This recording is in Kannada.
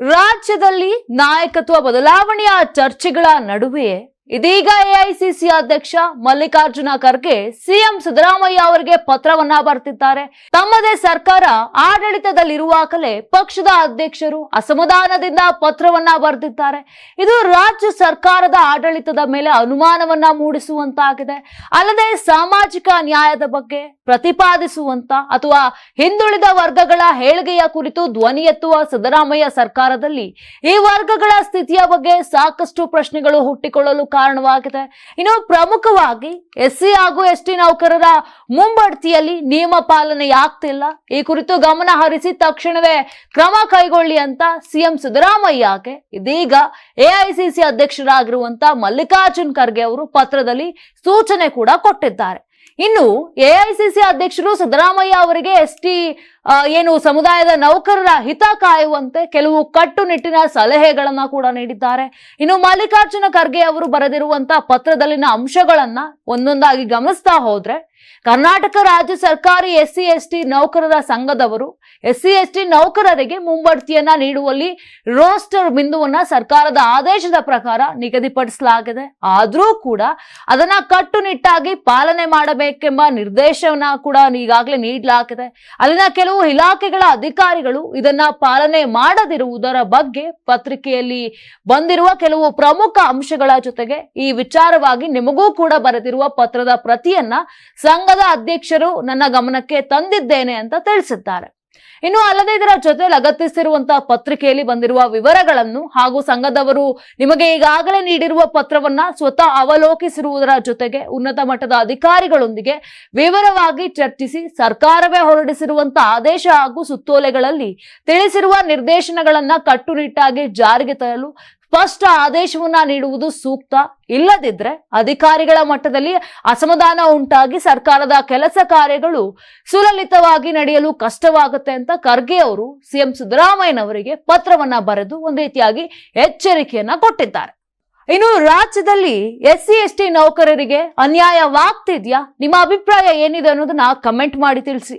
ರಾಜ್ಯದಲ್ಲಿ ನಾಯಕತ್ವ ಬದಲಾವಣೆಯ ಚರ್ಚೆಗಳ ನಡುವೆಯೇ ಇದೀಗ ಎಐಸಿಸಿ ಅಧ್ಯಕ್ಷ ಮಲ್ಲಿಕಾರ್ಜುನ ಖರ್ಗೆ ಸಿಎಂ ಸಿದ್ದರಾಮಯ್ಯ ಅವರಿಗೆ ಪತ್ರವನ್ನ ಬರ್ತಿದ್ದಾರೆ ತಮ್ಮದೇ ಸರ್ಕಾರ ಆಡಳಿತದಲ್ಲಿರುವಾಗಲೇ ಪಕ್ಷದ ಅಧ್ಯಕ್ಷರು ಅಸಮಾಧಾನದಿಂದ ಪತ್ರವನ್ನ ಬರೆದಿದ್ದಾರೆ. ಇದು ರಾಜ್ಯ ಸರ್ಕಾರದ ಆಡಳಿತದ ಮೇಲೆ ಅನುಮಾನವನ್ನ ಮೂಡಿಸುವಂತಾಗಿದೆ. ಅಲ್ಲದೆ ಸಾಮಾಜಿಕ ನ್ಯಾಯದ ಬಗ್ಗೆ ಪ್ರತಿಪಾದಿಸುವಂತ ಅಥವಾ ಹಿಂದುಳಿದ ವರ್ಗಗಳ ಹೇಳಿಗೆಯ ಕುರಿತು ಧ್ವನಿ ಎತ್ತುವ ಸಿದ್ದರಾಮಯ್ಯ ಸರ್ಕಾರದಲ್ಲಿ ಈ ವರ್ಗಗಳ ಸ್ಥಿತಿಯ ಬಗ್ಗೆ ಸಾಕಷ್ಟು ಪ್ರಶ್ನೆಗಳು ಹುಟ್ಟಿಕೊಳ್ಳಲು ಕಾರಣವಾಗಿದೆ. ಇನ್ನು ಪ್ರಮುಖವಾಗಿ ಎಸ್ ಸಿ ಹಾಗೂ ಎಸ್ ಟಿ ನೌಕರರ ಮುಂಬಡ್ತಿಯಲ್ಲಿ ನಿಯಮ ಪಾಲನೆ ಆಗ್ತಿಲ್ಲ ಈ ಕುರಿತು ಗಮನ ಹರಿಸಿ ತಕ್ಷಣವೇ ಕ್ರಮ ಕೈಗೊಳ್ಳಿ ಅಂತ ಸಿಎಂ ಸಿದ್ದರಾಮಯ್ಯಗೆ ಇದೀಗ ಎಐಸಿಸಿ ಅಧ್ಯಕ್ಷರಾಗಿರುವಂತ ಮಲ್ಲಿಕಾರ್ಜುನ್ ಖರ್ಗೆ ಅವರು ಪತ್ರದಲ್ಲಿ ಸೂಚನೆ ಕೂಡ ಕೊಟ್ಟಿದ್ದಾರೆ. ಇನ್ನು ಎಐಸಿಸಿ ಅಧ್ಯಕ್ಷರು ಸಿದ್ದರಾಮಯ್ಯ ಅವರಿಗೆ ಎಸ್ ಟಿ ಏನು ಸಮುದಾಯದ ನೌಕರರ ಹಿತ ಕಾಯುವಂತೆ ಕೆಲವು ಕಟ್ಟುನಿಟ್ಟಿನ ಸಲಹೆಗಳನ್ನ ಕೂಡ ನೀಡಿದ್ದಾರೆ. ಇನ್ನು ಮಲ್ಲಿಕಾರ್ಜುನ ಖರ್ಗೆ ಅವರು ಬರೆದಿರುವಂತಹ ಪತ್ರದಲ್ಲಿನ ಅಂಶಗಳನ್ನ ಒಂದೊಂದಾಗಿ ಗಮನಿಸ್ತಾ ಹೋದ್ರೆ ಕರ್ನಾಟಕ ರಾಜ್ಯ ಸರ್ಕಾರಿ ಎಸ್ಸಿ ಎಸ್ಟಿ ನೌಕರರ ಸಂಘದವರು, ಎಸ್ಸಿ ಎಸ್ಟಿ ನೌಕರರಿಗೆ ಮುಂಬಡ್ತಿಯನ್ನ ನೀಡುವಲ್ಲಿ ರೋಸ್ಟರ್ ಬಿಂದುವನ್ನ ಸರ್ಕಾರದ ಆದೇಶದ ಪ್ರಕಾರ ನಿಗದಿಪಡಿಸಲಾಗಿದೆ. ಆದ್ರೂ ಕೂಡ ಅದನ್ನ ಕಟ್ಟುನಿಟ್ಟಾಗಿ ಪಾಲನೆ ಮಾಡಬೇಕೆಂಬ ನಿರ್ದೇಶನ ಕೂಡ ಈಗಾಗಲೇ ನೀಡಲಾಗಿದೆ. ಅಲ್ಲಿನ ಕೆಲವು ಇಲಾಖೆಗಳ ಅಧಿಕಾರಿಗಳು ಇದನ್ನ ಪಾಲನೆ ಮಾಡದಿರುವುದರ ಬಗ್ಗೆ ಪತ್ರಿಕೆಯಲ್ಲಿ ಬಂದಿರುವ ಕೆಲವು ಪ್ರಮುಖ ಅಂಶಗಳ ಜೊತೆಗೆ ಈ ವಿಚಾರವಾಗಿ ನಿಮಗೂ ಕೂಡ ಬರೆದಿರುವ ಪತ್ರದ ಪ್ರತಿಯನ್ನ ಸಂಘದ ಅಧ್ಯಕ್ಷರು ನನ್ನ ಗಮನಕ್ಕೆ ತಂದಿದ್ದೇನೆ ಅಂತ ತಿಳಿಸಿದ್ದಾರೆ. ಇನ್ನು ಅಲ್ಲದೆ ಇದರ ಜೊತೆ ಲಗತ್ತಿಸಿರುವಂತಹ ಪತ್ರಿಕೆಯಲ್ಲಿ ಬಂದಿರುವ ವಿವರಗಳನ್ನು ಹಾಗೂ ಸಂಘದವರು ನಿಮಗೆ ಈಗಾಗಲೇ ನೀಡಿರುವ ಪತ್ರವನ್ನ ಸ್ವತಃ ಅವಲೋಕಿಸಿರುವುದರ ಜೊತೆಗೆ ಉನ್ನತ ಮಟ್ಟದ ಅಧಿಕಾರಿಗಳೊಂದಿಗೆ ವಿವರವಾಗಿ ಚರ್ಚಿಸಿ ಸರ್ಕಾರವೇ ಹೊರಡಿಸಿರುವಂತಹ ಆದೇಶ ಹಾಗೂ ಸುತ್ತೋಲೆಗಳಲ್ಲಿ ತಿಳಿಸಿರುವ ನಿರ್ದೇಶನಗಳನ್ನ ಕಟ್ಟುನಿಟ್ಟಾಗಿ ಜಾರಿಗೆ ತರಲು ಸ್ಪಷ್ಟ ಆದೇಶವನ್ನ ನೀಡುವುದು ಸೂಕ್ತ. ಇಲ್ಲದಿದ್ರೆ ಅಧಿಕಾರಿಗಳ ಮಟ್ಟದಲ್ಲಿ ಅಸಮಾಧಾನ ಉಂಟಾಗಿ ಸರ್ಕಾರದ ಕೆಲಸ ಕಾರ್ಯಗಳು ಸುಲಲಿತವಾಗಿ ನಡೆಯಲು ಕಷ್ಟವಾಗುತ್ತೆ ಅಂತ ಖರ್ಗೆ ಅವರು ಸಿಎಂ ಸಿದ್ದರಾಮಯ್ಯನವರಿಗೆ ಪತ್ರವನ್ನ ಬರೆದು ಒಂದು ರೀತಿಯಾಗಿ ಎಚ್ಚರಿಕೆಯನ್ನ ಕೊಟ್ಟಿದ್ದಾರೆ. ಇನ್ನು ರಾಜ್ಯದಲ್ಲಿ ಎಸ್ ಸಿ ಎಸ್ ಟಿ ನೌಕರರಿಗೆ ಅನ್ಯಾಯವಾಗ್ತಿದ್ಯಾ? ನಿಮ್ಮ ಅಭಿಪ್ರಾಯ ಏನಿದೆ ಅನ್ನೋದನ್ನ ಕಮೆಂಟ್ ಮಾಡಿ ತಿಳಿಸಿ.